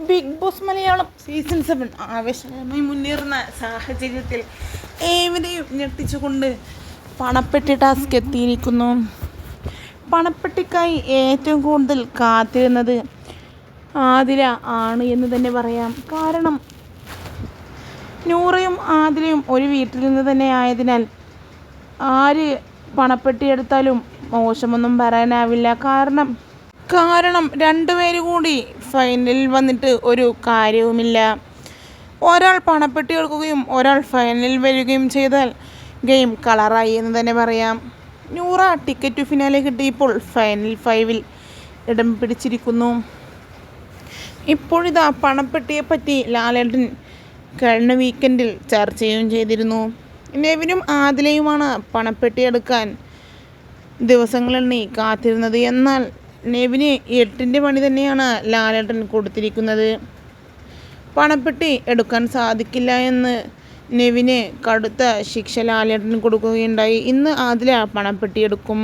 Big boss Malayalam season seven ആവേശകരമായി മുന്നേറുന്ന സാഹചര്യത്തിൽ ഏവരെയും ഞെട്ടിച്ചുകൊണ്ട് പണപ്പെട്ടി ടാസ്ക് എത്തിയിരിക്കുന്നു. പണപ്പെട്ടിക്കായി ഏറ്റവും കൂടുതൽ കാത്തിരുന്നത് ആതിര ആണ് എന്ന് തന്നെ പറയാം. കാരണം നൂറയും ആതിരയും ഒരു വീട്ടിൽ നിന്ന് തന്നെ ആയതിനാൽ ആര് പണപ്പെട്ടി എടുത്താലും മോശമൊന്നും പറയാനാവില്ല. കാരണം കാരണം രണ്ടുപേര് കൂടി ഫൈനലിൽ വന്നിട്ട് ഒരു കാര്യവുമില്ല. ഒരാൾ പണപ്പെട്ടി എടുക്കുകയും ഒരാൾ ഫൈനലിൽ വരികയും ചെയ്താൽ ഗെയിം കളറായി എന്ന് തന്നെ പറയാം. നൂറ ടിക്കറ്റ് ഫിനാലെ കിട്ടിയപ്പോൾ ഫൈനൽ ഫൈവിൽ ഇടം പിടിച്ചിരിക്കുന്നു. ഇപ്പോഴിതാ പണപ്പെട്ടിയെ പറ്റി ലാലേട്ടൻ കഴിഞ്ഞ വീക്കെൻഡിൽ ചർച്ചയും ചെയ്തിരുന്നു. നെവിനും ആദിലയുമാണ് പണപ്പെട്ടി എടുക്കാൻ ദിവസങ്ങളെണ്ണി കാത്തിരുന്നത്. എന്നാൽ നെവിന് എട്ടിന്റെ പണി തന്നെയാണ് ലാലേട്ടൻ കൊടുത്തിരിക്കുന്നത്. പണപ്പെട്ടി എടുക്കാൻ സാധിക്കില്ല എന്ന് നെവിന് കടുത്ത ശിക്ഷ ലാലേട്ടൻ കൊടുക്കുകയുണ്ടായി. ഇന്ന് ആദില പണപ്പെട്ടി എടുക്കും.